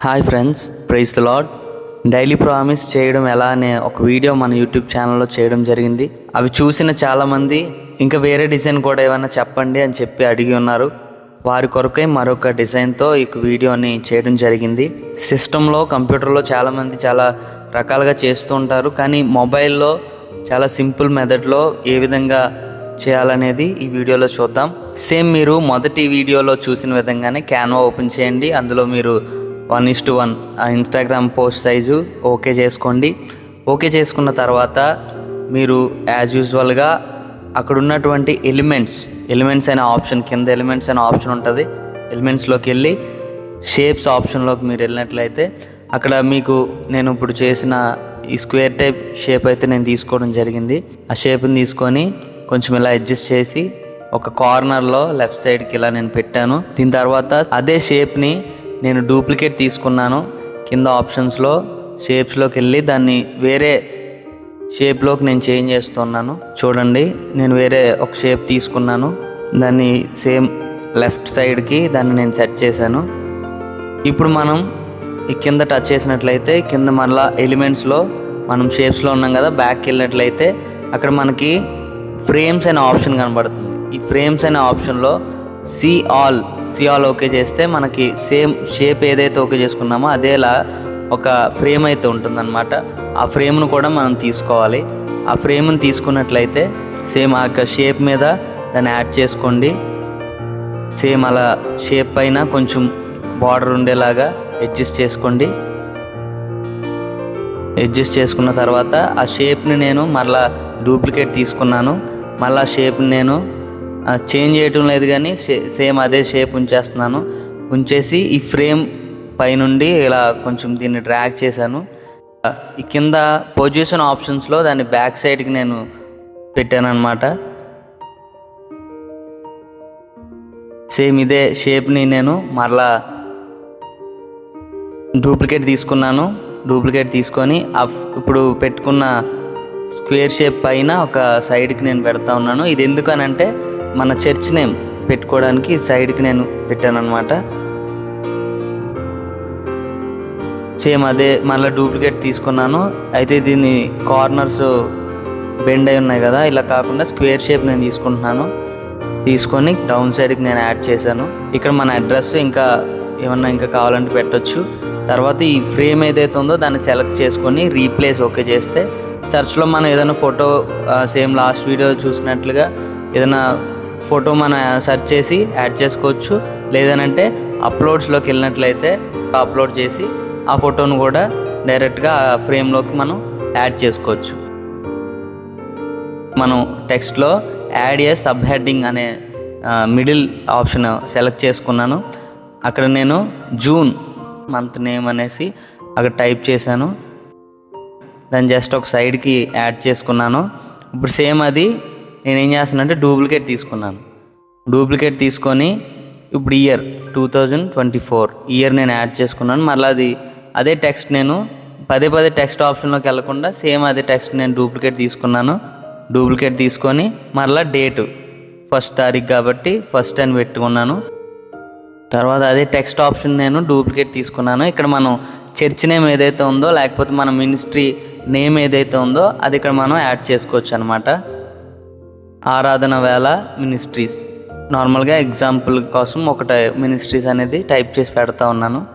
Hi friends praise the lord daily promise చేయడం ఎలా అనే ఒక వీడియో మన యూట్యూబ్ ఛానల్లో చేయడం జరిగింది. అవి చూసిన చాలామంది ఇంకా వేరే డిజైన్ కూడా ఏమైనా చెప్పండి అని చెప్పి అడిగి ఉన్నారు. వారి కొరకై మరొక డిజైన్తో ఈ వీడియోని చేయడం జరిగింది. సిస్టంలో కంప్యూటర్లో చాలామంది చాలా రకాలుగా చేస్తూ ఉంటారు. కానీ మొబైల్లో చాలా సింపుల్ మెథడ్లో ఏ విధంగా చేయాలనేది ఈ వీడియోలో చూద్దాం. సేమ్ మీరు మొదటి వీడియోలో చూసిన విధంగానే క్యాన్వా ఓపెన్ చేయండి. అందులో మీరు వన్ ఇస్ టు వన్. ఆ ఇన్స్టాగ్రామ్ పోస్ట్ సైజు ఓకే చేసుకోండి. ఓకే చేసుకున్న తర్వాత మీరు యాజ్ యూజువల్గా అక్కడ ఉన్నటువంటి ఎలిమెంట్స్ ఎలిమెంట్స్ అనే ఆప్షన్ కింద ఎలిమెంట్స్ అనే ఆప్షన్ ఉంటుంది. ఎలిమెంట్స్లోకి వెళ్ళి షేప్స్ ఆప్షన్లోకి మీరు వెళ్ళినట్లయితే అక్కడ మీకు నేను ఇప్పుడు చేసిన ఈ స్క్వేర్ టైప్ షేప్ అయితే నేను తీసుకోవడం జరిగింది. ఆ షేప్ని తీసుకొని కొంచెం ఇలా అడ్జస్ట్ చేసి ఒక కార్నర్లో లెఫ్ట్ సైడ్కి ఇలా నేను పెట్టాను. దీని తర్వాత అదే షేప్ని నేను డూప్లికేట్ తీసుకున్నాను. కింద ఆప్షన్స్లో షేప్స్లోకి వెళ్ళి దాన్ని వేరే షేప్లోకి నేను చేంజ్ చేస్తున్నాను. చూడండి నేను వేరే ఒక షేప్ తీసుకున్నాను. దాన్ని సేమ్ లెఫ్ట్ సైడ్కి దాన్ని నేను సెట్ చేశాను. ఇప్పుడు మనం ఈ కింద టచ్ చేసినట్లయితే కింద మళ్ళా ఎలిమెంట్స్లో మనం షేప్స్లో ఉన్నాం కదా బ్యాక్కి వెళ్ళినట్లయితే అక్కడ మనకి ఫ్రేమ్స్ అనే ఆప్షన్ కనబడుతుంది. ఈ ఫ్రేమ్స్ అనే ఆప్షన్లో see all see all okay చేస్తే మనకి సేమ్ షేప్ ఏదైతే ఓకే చేసుకున్నామో అదేలా ఒక ఫ్రేమ్ అయితే ఉంటుందన్నమాట. ఆ ఫ్రేమ్ను కూడా మనం తీసుకోవాలి. ఆ ఫ్రేమ్ని తీసుకున్నట్లయితే సేమ్ ఆ యొక్క షేప్ మీద దాన్ని యాడ్ చేసుకోండి. సేమ్ అలా షేప్ పైన కొంచెం బార్డర్ ఉండేలాగా అడ్జస్ట్ చేసుకోండి. అడ్జస్ట్ చేసుకున్న తర్వాత ఆ షేప్ని నేను మళ్ళా డూప్లికేట్ తీసుకున్నాను. మళ్ళీ ఆ షేప్ని నేను చేంజ్ చేయటం లేదు కానీ సేమ్ అదే షేప్ ఉంచేస్తున్నాను. ఉంచేసి ఈ ఫ్రేమ్ పైనుండి ఇలా కొంచెం దీన్ని డ్రాగ్ చేశాను. ఈ కింద పొజిషన్ ఆప్షన్స్లో దాన్ని బ్యాక్ సైడ్కి నేను పెట్టాను అనమాట సేమ్ ఇదే షేప్ని నేను మరలా డూప్లికేట్ తీసుకున్నాను. డూప్లికేట్ తీసుకొని ఇప్పుడు పెట్టుకున్న స్క్వేర్ షేప్ పైన ఒక సైడ్కి నేను పెడతా ఉన్నాను. ఇది ఎందుకనంటే మన చర్చ్ నేమ్ పెట్టుకోవడానికి సైడ్కి నేను పెట్టాను అనమాట సేమ్ అదే మళ్ళీ డూప్లికేట్ తీసుకున్నాను. అయితే దీన్ని కార్నర్స్ బెండ్ అయి ఉన్నాయి కదా ఇలా కాకుండా స్క్వేర్ షేప్ నేను తీసుకుంటున్నాను. తీసుకొని డౌన్ సైడ్కి నేను యాడ్ చేశాను. ఇక్కడ మన అడ్రస్ ఇంకా ఏమన్నా ఇంకా కావాలంటే పెట్టొచ్చు. తర్వాత ఈ ఫ్రేమ్ ఏదైతే ఉందో దాన్ని సెలెక్ట్ చేసుకొని రీప్లేస్ ఓకే చేస్తే సెర్చ్లో మనం ఏదైనా ఫోటో సేమ్ లాస్ట్ వీడియో చూసినట్లుగా ఏదైనా ఫోటో మన సెర్చ్ చేసి యాడ్ చేసుకోవచ్చు. లేదనంటే అప్లోడ్స్లోకి వెళ్ళినట్లయితే అప్లోడ్ చేసి ఆ ఫోటోను కూడా డైరెక్ట్గా ఫ్రేమ్లోకి మనం యాడ్ చేసుకోవచ్చు. మనం టెక్స్ట్లో యాడ్ ఏ సబ్ హెడ్డింగ్ అనే మిడిల్ ఆప్షన్ సెలెక్ట్ చేసుకున్నాను. అక్కడ నేను జూన్ మంత్ నేమ్ అనేసి అక్కడ టైప్ చేశాను. దాన్ని జస్ట్ ఒక సైడ్కి యాడ్ చేసుకున్నాను. ఇప్పుడు సేమ్ అది నేను ఏం చేస్తున్నానంటే డూప్లికేట్ తీసుకున్నాను. డూప్లికేట్ తీసుకొని ఇప్పుడు year two thousand twenty four. Year నేను యాడ్ చేసుకున్నాను. మళ్ళీ అది అదే టెక్స్ట్ నేను పదే పదే టెక్స్ట్ ఆప్షన్లోకి వెళ్ళకుండా సేమ్ అదే టెక్స్ట్ నేను డూప్లికేట్ తీసుకున్నాను. డూప్లికేట్ తీసుకొని మళ్ళీ డేటు ఫస్ట్ తారీఖు కాబట్టి ఫస్ట్ అని పెట్టుకున్నాను. తర్వాత అదే టెక్స్ట్ ఆప్షన్ నేను డూప్లికేట్ తీసుకున్నాను. ఇక్కడ మనం చర్చ్ నేమ్ ఏదైతే ఉందో లేకపోతే మన మినిస్ట్రీ నేమ్ ఏదైతే ఉందో అది ఇక్కడ మనం యాడ్ చేసుకోవచ్చు అనమాట ఆరాధన వేళ మినిస్ట్రీస్. నార్మల్గా ఎగ్జాంపుల్ కోసం ఒక మినిస్ట్రీస్ అనేది టైప్ చేసి పెడతా ఉన్నాను.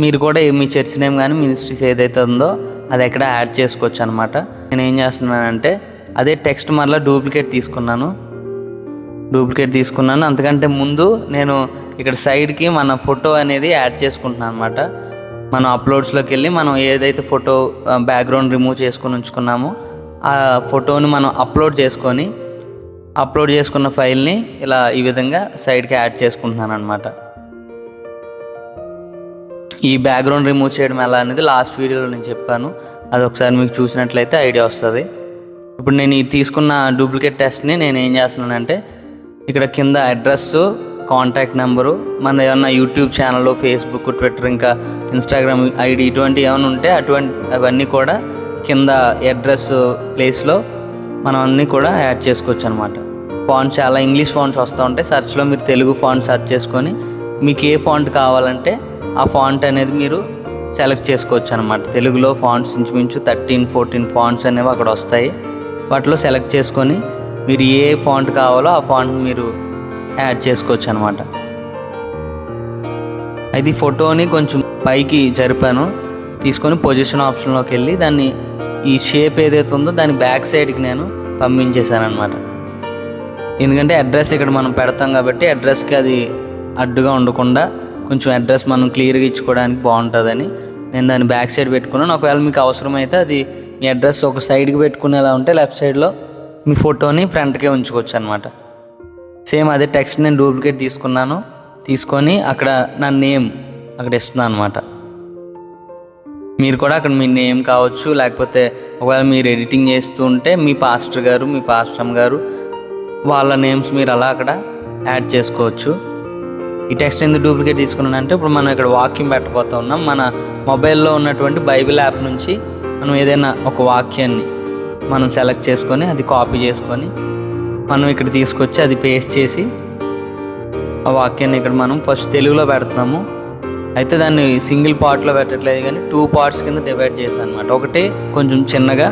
మీరు కూడా మీ చర్చ్ నేమ్ కానీ మినిస్ట్రీస్ ఏదైతే ఉందో అది ఎక్కడ యాడ్ చేసుకోవచ్చు అనమాట నేను ఏం చేస్తున్నానంటే అదే టెక్స్ట్ మరలా డూప్లికేట్ తీసుకున్నాను. డూప్లికేట్ తీసుకున్నాను. అంతకంటే ముందు నేను ఇక్కడ సైడ్కి మన ఫోటో అనేది యాడ్ చేసుకుంటున్నాను అనమాట మనం అప్లోడ్స్లోకి వెళ్ళి మనం ఏదైతే ఫోటో బ్యాక్గ్రౌండ్ రిమూవ్ చేసుకుని ఉంచుకున్నామో ఆ ఫోటోని మనం అప్లోడ్ చేసుకొని అప్లోడ్ చేసుకున్న ఫైల్ని ఇలా ఈ విధంగా సైడ్కి యాడ్ చేసుకుంటున్నాను అనమాట ఈ బ్యాక్గ్రౌండ్ రిమూవ్ చేయడం ఎలా అనేది లాస్ట్ వీడియోలో నేను చెప్పాను. అది ఒకసారి మీకు చూసినట్లయితే ఐడియా వస్తుంది. ఇప్పుడు నేను ఈ తీసుకున్న డూప్లికేట్ టెస్ట్ని నేను ఏం చేస్తున్నానంటే ఇక్కడ కింద అడ్రస్ కాంటాక్ట్ నెంబరు మన ఏమన్నా యూట్యూబ్ ఛానల్ ఫేస్బుక్ ట్విట్టర్ ఇంకా ఇన్స్టాగ్రామ్ ఐడి ఇటువంటి ఏమైనా ఉంటే అటువంటి అవన్నీ కూడా కింద అడ్రస్ ప్లేస్లో మనం అన్నీ కూడా యాడ్ చేసుకోవచ్చు అనమాట ఫాంట్స్ చాలా ఇంగ్లీష్ ఫాంట్స్ వస్తూ ఉంటాయి. సర్చ్లో మీరు తెలుగు ఫాంట్ సర్చ్ చేసుకొని మీకు ఏ ఫాంట్ కావాలంటే ఆ ఫాంట్ అనేది మీరు సెలెక్ట్ చేసుకోవచ్చు అనమాట తెలుగులో ఫాంట్స్ ఇంచుమించు థర్టీన్ ఫోర్టీన్ ఫాంట్స్ అనేవి అక్కడ వస్తాయి. వాటిలో సెలెక్ట్ చేసుకొని మీరు ఏ ఫాంట్ కావాలో ఆ ఫాంట్ మీరు యాడ్ చేసుకోవచ్చు అనమాట అది ఫోటోని కొంచెం పైకి జరిపాను. తీసుకొని పొజిషన్ ఆప్షన్లోకి వెళ్ళి దాన్ని ఈ షేప్ ఏదైతే ఉందో దాని బ్యాక్ సైడ్కి నేను పంపించేశాను అనమాట ఎందుకంటే అడ్రస్ ఇక్కడ మనం పెడతాం కాబట్టి అడ్రస్కి అది అడ్డుగా ఉండకుండా కొంచెం అడ్రస్ మనం క్లియర్గా ఇచ్చుకోవడానికి బాగుంటుందని నేను దాన్ని బ్యాక్ సైడ్ పెట్టుకున్నాను. ఒకవేళ మీకు అవసరమైతే అది మీ అడ్రస్ ఒక సైడ్కి పెట్టుకునేలా ఉంటే లెఫ్ట్ సైడ్లో మీ ఫోటోని ఫ్రంట్కే ఉంచుకోవచ్చు అనమాట సేమ్ అదే టెక్స్ట్ నేను డూప్లికేట్ తీసుకున్నాను. తీసుకొని అక్కడ నా నేమ్ అక్కడ ఇస్తున్నాను అనమాట మీరు కూడా అక్కడ మీ నేమ్ కావచ్చు లేకపోతే ఒకవేళ మీరు ఎడిటింగ్ చేస్తూ ఉంటే మీ పాస్టర్ గారు మీ పాస్టమ్ గారు వాళ్ళ నేమ్స్ మీరు అలా అక్కడ యాడ్ చేసుకోవచ్చు. ఈ టెక్స్ట్ ఎందుకు డూప్లికేట్ తీసుకున్నాను అంటే ఇప్పుడు మనం ఇక్కడ వాక్యం పెట్టబోతా ఉన్నాం. మన మొబైల్లో ఉన్నటువంటి బైబిల్ యాప్ నుంచి మనం ఏదైనా ఒక వాక్యాన్ని మనం సెలెక్ట్ చేసుకొని అది కాపీ చేసుకొని మనం ఇక్కడ తీసుకొచ్చి అది పేస్ట్ చేసి ఆ వాక్యాన్ని ఇక్కడ మనం ఫస్ట్ తెలుగులో పెడుతున్నాము. అయితే దాన్ని సింగిల్ పార్ట్లో పెట్టట్లేదు కానీ టూ పార్ట్స్ కింద డివైడ్ చేశాను అనమాట ఒకటి కొంచెం చిన్నగా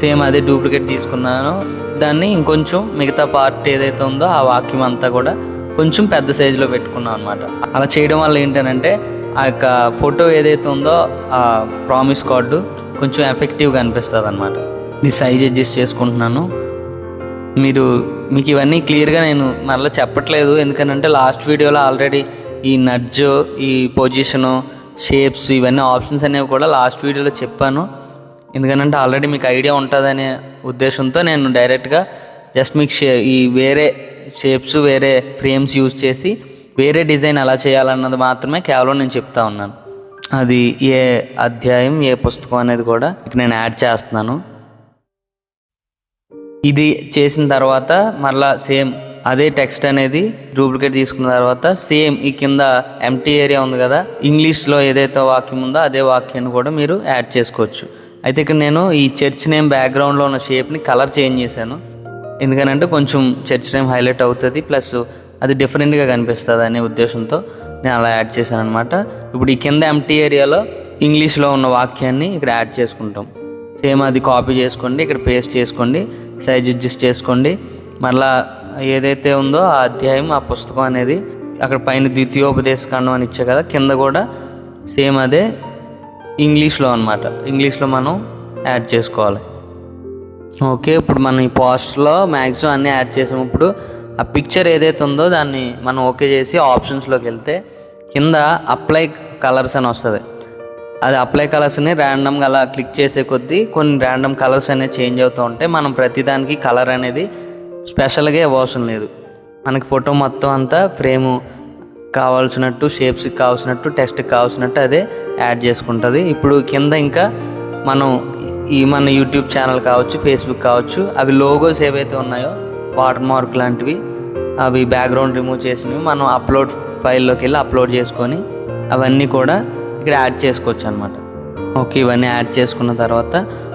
సేమ్ అదే డూప్లికేట్ తీసుకున్నాను. దాన్ని ఇంకొంచెం మిగతా పార్ట్ ఏదైతే ఉందో ఆ వాక్యం అంతా కూడా కొంచెం పెద్ద సైజులో పెట్టుకున్నాం అనమాట అలా చేయడం వల్ల ఏంటంటే ఆ యొక్క ఫోటో ఏదైతే ఉందో ఆ ప్రామిస్ కార్డు కొంచెం ఎఫెక్టివ్గా అనిపిస్తుంది అనమాట ఇది సైజ్ అడ్జస్ట్ చేసుకుంటున్నాను. మీరు మీకు ఇవన్నీ క్లియర్గా నేను మళ్ళీ చెప్పట్లేదు. ఎందుకంటే లాస్ట్ వీడియోలో ఆల్రెడీ ఈ నడ్జు ఈ పొజిషను షేప్స్ ఇవన్నీ ఆప్షన్స్ అనేవి కూడా లాస్ట్ వీడియోలో చెప్పాను. ఎందుకంటే ఆల్రెడీ మీకు ఐడియా ఉంటుందనే ఉద్దేశంతో నేను డైరెక్ట్గా జస్ట్ మీకు షే ఈ వేరే షేప్స్ వేరే ఫ్రేమ్స్ యూజ్ చేసి వేరే డిజైన్ ఎలా చేయాలన్నది మాత్రమే కేవలం నేను చెప్తా ఉన్నాను. అది ఏ అధ్యాయం ఏ పుస్తకం అనేది కూడా ఇక నేను యాడ్ చేస్తున్నాను. ఇది చేసిన తర్వాత మళ్ళా సేమ్ అదే టెక్స్ట్ అనేది డూప్లికేట్ తీసుకున్న తర్వాత సేమ్ ఈ కింద ఎంటీ ఏరియా ఉంది కదా ఇంగ్లీష్లో ఏదైతే వాక్యం ఉందో అదే వాక్యాన్ని కూడా మీరు యాడ్ చేసుకోవచ్చు. అయితే ఇక్కడ నేను ఈ చర్చ్ నేమ్ బ్యాక్గ్రౌండ్లో ఉన్న షేప్ని కలర్ చేంజ్ చేశాను. ఎందుకనంటే కొంచెం చర్చ్ నేమ్ హైలైట్ అవుతుంది ప్లస్ అది డిఫరెంట్గా కనిపిస్తుంది అనే ఉద్దేశంతో నేను అలా యాడ్ చేశాను అనమాట ఇప్పుడు ఈ కింద ఎంటీ ఏరియాలో ఇంగ్లీష్లో ఉన్న వాక్యాన్ని ఇక్కడ యాడ్ చేసుకుంటాం. సేమ్ అది కాపీ చేసుకోండి ఇక్కడ పేస్ట్ చేసుకోండి సైజ్ అడ్జస్ట్ చేసుకోండి. మళ్ళా ఏదైతే ఉందో ఆ అధ్యాయం ఆ పుస్తకం అనేది అక్కడ పైన ద్వితీయోపదేశ ఖండం అని ఇచ్చే కదా కింద కూడా సేమ్ అదే ఇంగ్లీష్లో అనమాట ఇంగ్లీష్లో మనం యాడ్ చేసుకోవాలి. ఓకే ఇప్పుడు మనం ఈ పోస్ట్లో మ్యాక్సిమం అన్నీ యాడ్ చేసాము. ఇప్పుడు ఆ పిక్చర్ ఏదైతే ఉందో దాన్ని మనం ఓకే చేసి ఆప్షన్స్లోకి వెళ్తే కింద అప్లై కలర్స్ అని వస్తుంది. అది అప్లై కలర్స్ని ర్యాండమ్గా అలా క్లిక్ చేసే కొద్దీ కొన్ని ర్యాండమ్ కలర్స్ అనేవి చేంజ్ అవుతూ ఉంటాయి మనం ప్రతిదానికి కలర్ అనేది స్పెషల్గా ఇవ్వవసరం లేదు. మనకి ఫోటో మొత్తం అంతా ఫ్రేము కావాల్సినట్టు షేప్స్కి కావాల్సినట్టు టెక్స్ట్కి కావాల్సినట్టు అదే యాడ్ చేసుకుంటుంది. ఇప్పుడు కింద ఇంకా మనం ఈ మన యూట్యూబ్ ఛానల్ కావచ్చు ఫేస్బుక్ కావచ్చు అవి లోగోస్ ఏవైతే ఉన్నాయో వాటర్ మార్క్ లాంటివి అవి బ్యాక్గ్రౌండ్ రిమూవ్ చేసినవి మనం అప్లోడ్ ఫైల్లోకి వెళ్ళి అప్లోడ్ చేసుకొని అవన్నీ కూడా ఇక్కడ యాడ్ చేసుకోవచ్చు అనమాట ఓకే ఇవన్నీ యాడ్ చేసుకున్న తర్వాత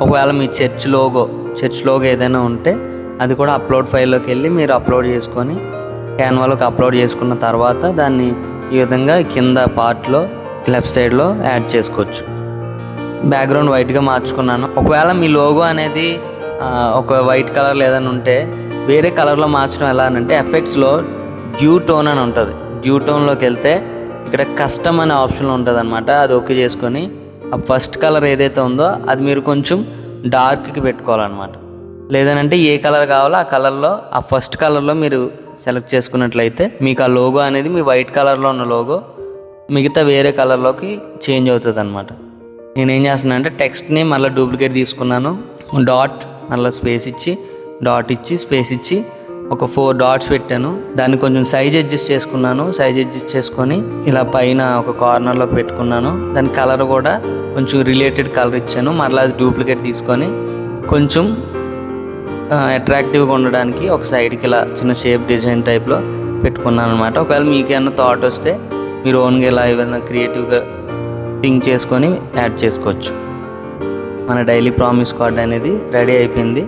ఒకవేళ మీ చర్చ్ లోగో చర్చ్ లోగో ఏదైనా ఉంటే అది కూడా అప్లోడ్ ఫైల్లోకి వెళ్ళి మీరు అప్లోడ్ చేసుకొని క్యాన్వాలోకి అప్లోడ్ చేసుకున్న తర్వాత దాన్ని ఈ విధంగా కింద పార్ట్లో లెఫ్ట్ సైడ్లో యాడ్ చేసుకోవచ్చు. బ్యాక్గ్రౌండ్ వైట్గా మార్చుకున్నాను. ఒకవేళ మీ లోగో అనేది ఒక వైట్ కలర్ లేదని ఉంటే వేరే కలర్లో మార్చడం ఎలా అని అంటే ఎఫెక్ట్స్లో డ్యూ టోన్ అని ఉంటుంది. డ్యూ టోన్లోకి వెళ్తే ఇక్కడ కస్టమ్ అనే ఆప్షన్ ఉంటుంది అనమాట అది ఓకే చేసుకొని ఆ ఫస్ట్ కలర్ ఏదైతే ఉందో అది మీరు కొంచెం డార్క్కి పెట్టుకోవాలన్నమాట. లేదనంటే ఏ కలర్ కావాలో ఆ కలర్లో ఆ ఫస్ట్ కలర్లో మీరు సెలెక్ట్ చేసుకున్నట్లయితే మీకు ఆ లోగో అనేది మీ వైట్ కలర్లో ఉన్న లోగో మిగతా వేరే కలర్లోకి చేంజ్ అవుతుంది అనమాట నేనేం చేస్తున్నాను అంటే టెక్స్ట్ని మళ్ళీ డూప్లికేట్ తీసుకున్నాను. డాట్ మళ్ళీ స్పేస్ ఇచ్చి డాట్ ఇచ్చి స్పేస్ ఇచ్చి ఒక ఫోర్ డాట్స్ పెట్టాను. దాన్ని కొంచెం సైజ్ అడ్జస్ట్ చేసుకున్నాను. సైజ్ అడ్జస్ట్ చేసుకొని ఇలా పైన ఒక కార్నర్లోకి పెట్టుకున్నాను. దాని కలర్ కూడా కొంచెం రిలేటెడ్ కలర్ ఇచ్చాను. మళ్ళీ అది డూప్లికేట్ తీసుకొని కొంచెం అట్రాక్టివ్గా ఉండడానికి ఒక సైడ్కి ఇలా చిన్న షేప్ డిజైన్ టైప్లో పెట్టుకున్నాను అనమాట ఒకవేళ మీకు థాట్ వస్తే మీరు ఓన్గా ఇలా ఏదైనా క్రియేటివ్గా థింక్ చేసుకొని యాడ్ చేసుకోవచ్చు. మన డైలీ ప్రామిస్ కార్డ్ అనేది రెడీ అయిపోయింది.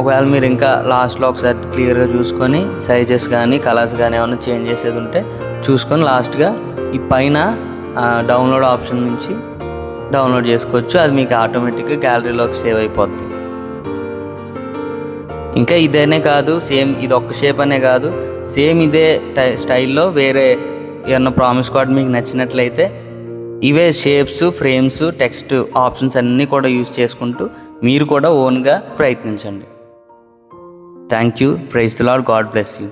ఒకవేళ మీరు ఇంకా లాస్ట్లో ఒకసారి క్లియర్గా చూసుకొని సైజెస్ కానీ కలర్స్ కానీ ఏమైనా చేంజ్ చేసేది ఉంటే చూసుకొని లాస్ట్గా ఈ పైన డౌన్లోడ్ ఆప్షన్ నుంచి డౌన్లోడ్ చేసుకోవచ్చు. అది మీకు ఆటోమేటిక్గా గ్యాలరీలోకి సేవ్ అయిపోద్ది. ఇంకా ఇదేనే కాదు సేమ్ ఇది ఒక్క షేప్ అనే కాదు సేమ్ ఇదే స్టైల్లో వేరే ఏమన్నా ప్రామిస్ కార్డ్ మీకు నచ్చినట్లయితే ఇవే షేప్స్ ఫ్రేమ్స్ టెక్స్ట్ ఆప్షన్స్ అన్నీ కూడా యూజ్ చేసుకుంటూ మీరు కూడా ఓన్గా ప్రయత్నించండి. Thank you praise the lord God bless you